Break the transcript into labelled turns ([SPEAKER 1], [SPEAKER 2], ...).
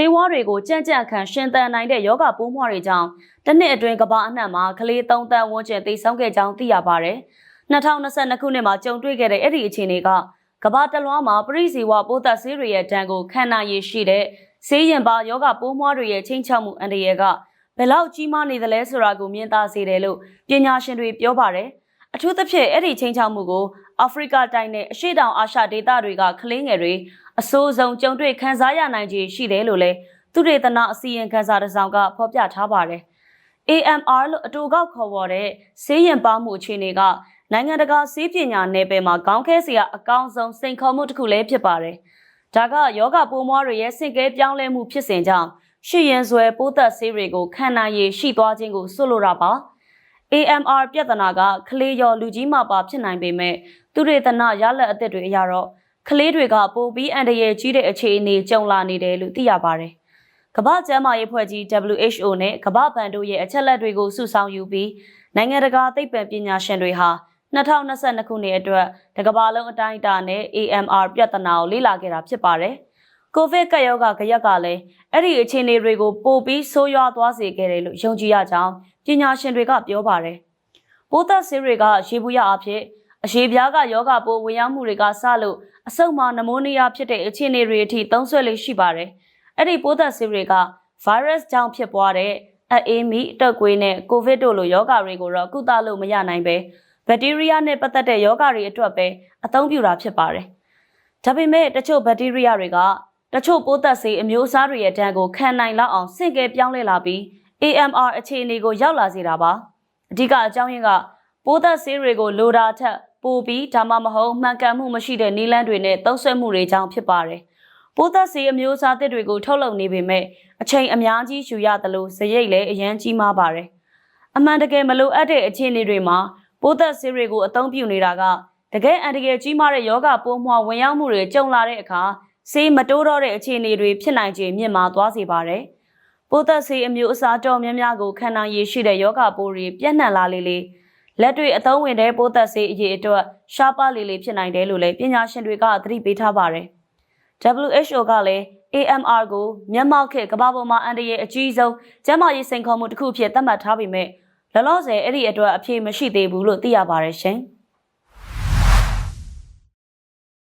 [SPEAKER 1] ဆေးဝါးတွေကိုကြံ့ကြံ့ခံရှင်သန်နိုင်တဲ့ယောဂပိုးမွှားတွေကြောင့်တစ်နှစ်အတွင်းကမ္ဘာအနှံ့မှာကလေး3တန်းဝန်းကျင်သေဆုံးခဲ့ကြောင်းသိရပါတယ်။2022ခုနှစ်မှာကြုံတွေ့ခဲ့တဲ့အဲ့ဒီအခြေအနေကကမ္ဘာတစ်လွှားမှာပရိစီဝပိုးသက်ဆေးတွေရဲ့တန်းကိုခံနိုင်ရရှိတဲ့ဆေးရင်ပါယောဂပိုးမွှားတွေရဲ့ချင်းချောက်မှုအန္တရာယ်ကဘယ်လောက်ကြီးမားနေသလဲဆိုတာကိုမြင်သာစေတယ်လို့ပညာရှင်တွေပြောပါတယ်။အထူးသဖြင့်အဲ့ဒီချင်းချောက်မှုကိုအာဖရိကတိုင်းနဲ့အရှေ့တောင်အာရှဒေသတွေကကလေးငယ်တွေ အဆိုးဆုံးကြုံတွေ့ခံစားရနိုင်ခြေရှိတယ်လို့လည်းသူဒေသနာအစီရင်ခံစာတစ်စောင်ကဖော်ပြထားပါတယ်။ AMR လို့အတူကောက်ခေါ်ဝေါ်တဲ့ဆေးရင်ပါမှုအခြေအနေကနိုင်ငံတကာဆေးပညာနယ်ပယ်မှာခေါင်းခဲစရာအကောင်းဆုံးစိန်ခေါ်မှုတစ်ခုလည်းဖြစ်ပါတယ်။ဒါကယောဂပိုးမွားတွေရဲ့စင်ကဲပြောင်းလဲမှုဖြစ်စဉ်ကြောင့်ရှစ်ရင်ဆွဲပိုးသက်ဆေးတွေကိုခံနိုင်ရည်ရှိသွားခြင်းကိုဆိုလိုတာပါ။ AMR ပြဿနာကကလေးရောလူကြီးမှပါဖြစ်နိုင်ပေမဲ့သူတွေသနာရလက်အသစ်တွေအရတော့ ကလေးတွေကပိုပြီးအန္တရာယ်ကြီးတဲ့အခြေအနေကြုံလာနေတယ်လို့သိရပါတယ်။ကမ္ဘာ့ကျန်းမာရေးဖွဲ့ကြီး WHO နဲ့ကမ္ဘာ့ဘဏ်တို့ရဲ့အချက်လက်တွေကိုစုဆောင်းယူပြီးနိုင်ငံတကာသိပ္ပံပညာရှင်တွေဟာ2022ခုနှစ်အတွက်တကမ္ဘာလုံးအတိုင်းအတာနဲ့ AMR ပြဿနာကိုလေ့လာခဲ့တာဖြစ်ပါတယ်။ကိုဗစ်ကပ်ရောဂါကြရက်ကလည်းအဲ့ဒီအခြေအနေတွေကိုပိုပြီးဆိုးရွားသွားစေခဲ့တယ်လို့ယုံကြည်ရကြောင်းပညာရှင်တွေကပြောပါတယ်။ပိုးသက်ဆေးတွေကရေဘူးရအဖြစ်အရှိပြားကယောဂပိုးဝင်ရောက်မှုတွေကစလို့ အဆုတ်မှာနမိုးနီးယားဖြစ်တဲ့အခြေအနေတွေအထိသုံးဆွဲလေးရှိပါတယ်။အဲ့ဒီပိုးသက်ဆေးတွေက virus ကြောင့်ဖြစ်ပွားတဲ့အအေးမိအတက်ကွေးနဲ့ကိုဗစ်တို့လိုယောဂတွေကိုတော့ကုသလို့မရနိုင်ပဲဘက်တီးရီးယားနဲ့ပတ်သက်တဲ့ယောဂတွေအတွက်ပဲအသုံးပြုတာဖြစ်ပါတယ်။ဒါပေမဲ့တချို့ဘက်တီးရီးယားတွေကတချို့ပိုးသက်ဆေးအမျိုးအစားတွေရဲ့ဒဏ်ကိုခံနိုင်လောက်အောင်ဆင့်ကဲပြောင်းလဲလာပြီး AMR အခြေအနေကိုရောက်လာစေတာပါ။အဓိကအကြောင်းရင်းကပိုးသက်ဆေးတွေကိုလိုတာထက် ပိုပြီးဒါမှမဟုတ်မှန်ကန်မှုမရှိတဲ့နည်းလမ်းတွေနဲ့သုံးဆွဲမှုတွေကြောင့်ဖြစ်ပါတယ်။ပိုးသက်ဆေးအမျိုးအစားသစ်တွေကိုထုတ်လုပ်နေပေမဲ့အချိန်အများကြီးယူရသလိုစရိတ်လည်းအရန်ကြီးမားပါတယ်။အမှန်တကယ်မလိုအပ်တဲ့အခြေအနေတွေမှာပိုးသက်ဆေးတွေကိုအသုံးပြုနေတာကတကယ်အန္တရာယ်ကြီးမားတဲ့ယောဂပိုးမွှာဝင်ရောက်မှုတွေကြုံလာတဲ့အခါဆေးမတိုးတော့တဲ့အခြေအနေတွေဖြစ်နိုင်ခြေမြင့်မားသွားစေပါတယ်။ပိုးသက်ဆေးအမျိုးအစားတော်များများကိုခံနိုင်ရရှိတဲ့ယောဂပိုးတွေပြန့်နှံ့လာလေလေ လက်တွေအသုံးဝင်တဲ့ပိုးသက်ဆေးအရေးအတွက်ရှားပါးလေလေဖြစ်နိုင်တယ်လို့လည်းပညာရှင်တွေကသတိပေးထားပါတယ်။ WHO ကလည်း AMR ကိုမြန်မာခေတ်ကမ္ဘာပေါ်မှာအန်တရဲ့အကြီးဆုံးကျန်းမာရေးစိန်ခေါ်မှုတစ်ခုဖြစ်သတ်မှတ်ထားပေမဲ့လောလောဆယ်အဲ့ဒီအတွက်အဖြေမရှိသေးဘူးလို့သိရပါတယ်ရှင်။